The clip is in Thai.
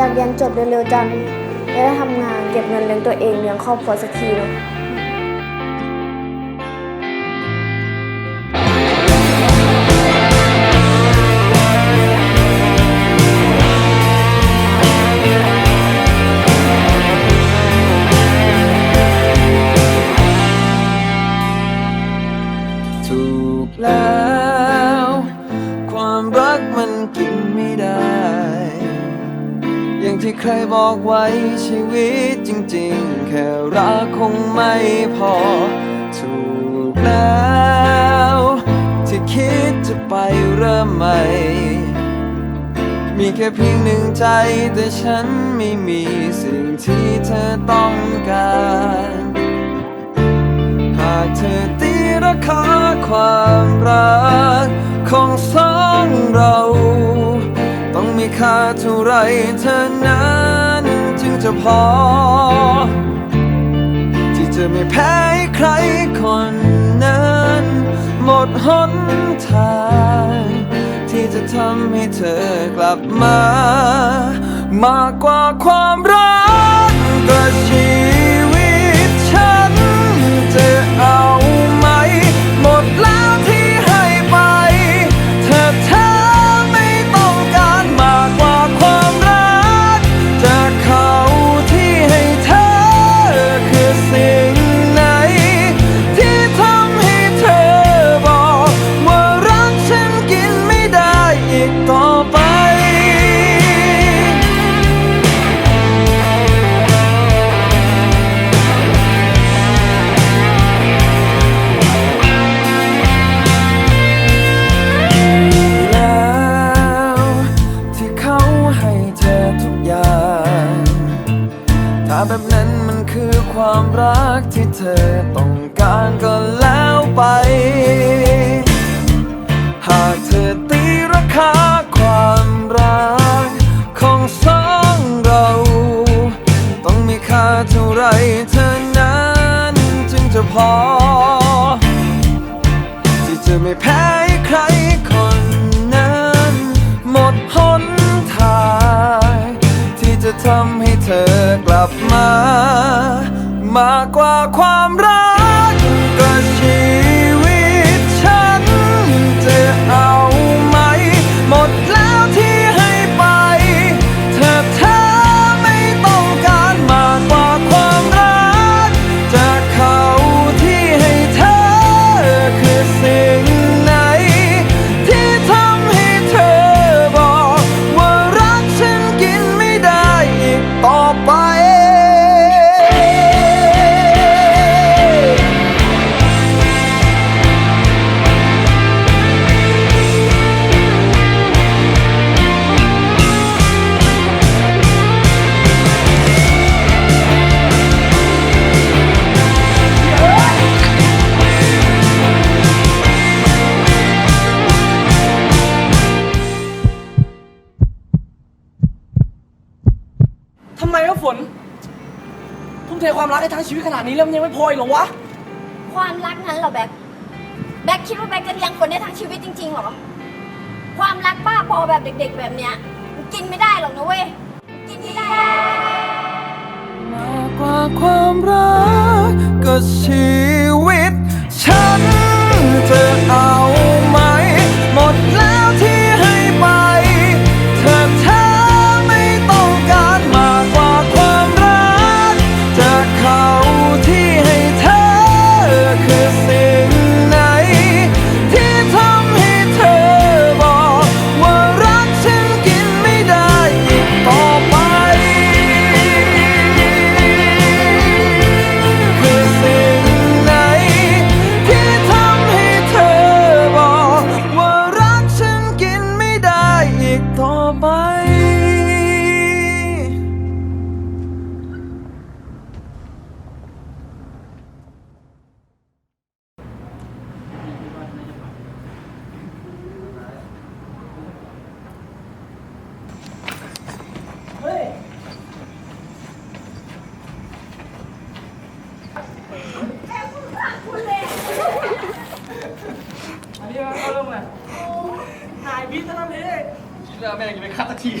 อยากเรียนจบเร็วๆจังจะได้ทำงานเก็บเงินเลี้ยงตัวเองเลี้ยงครอบครัวสักทีเนาะ ที่ใครบอกไว้ชีวิตจริงๆ แค่รักคงไม่พอ ถูกแล้ว ที่คิดจะไปเริ่มใหม่ มีแค่เพียงหนึ่งใจแต่ฉันไม่มีสิ่งที่เธอต้องการ หากเธอตีราคาความรัก ค่าเท่าไรเธอนั้นจึงจะพอ ที่จะไม่แพ้ใครคนนั้นหมดหนทางที่จะทำให้เธอกลับมา มากกว่าความรักกระชี แบบนั้นมันคือความรักที่เธอต้องการก็แล้วไป หากเธอตีราคาความรักของสองเรา ต้องมีค่าเท่าไรเธอนั้นจึงจะพอ ที่จะไม่แพ้ใครคนนั้น หมดหนทางที่จะทำ ลับมา มากกว่าความรัก ฝนทุ่มเทความรักให้ทั้งชีวิตขนาดนี้แล้วมันยังไม่พออีกเหรอวะ ความรักนั้นเหรอแบ็คแบ็คคิดว่าแบ็คจะเลี้ยงคนได้ทั้งชีวิตจริงๆเหรอ ความรักบ้าบอแบบเด็ก ๆ แบบเนี้ยมันกินไม่ได้หรอกนะเว้ยกินไม่ได้ มากกว่าความรักก็ชี เรื่อแม่งยังไม่คัดสักที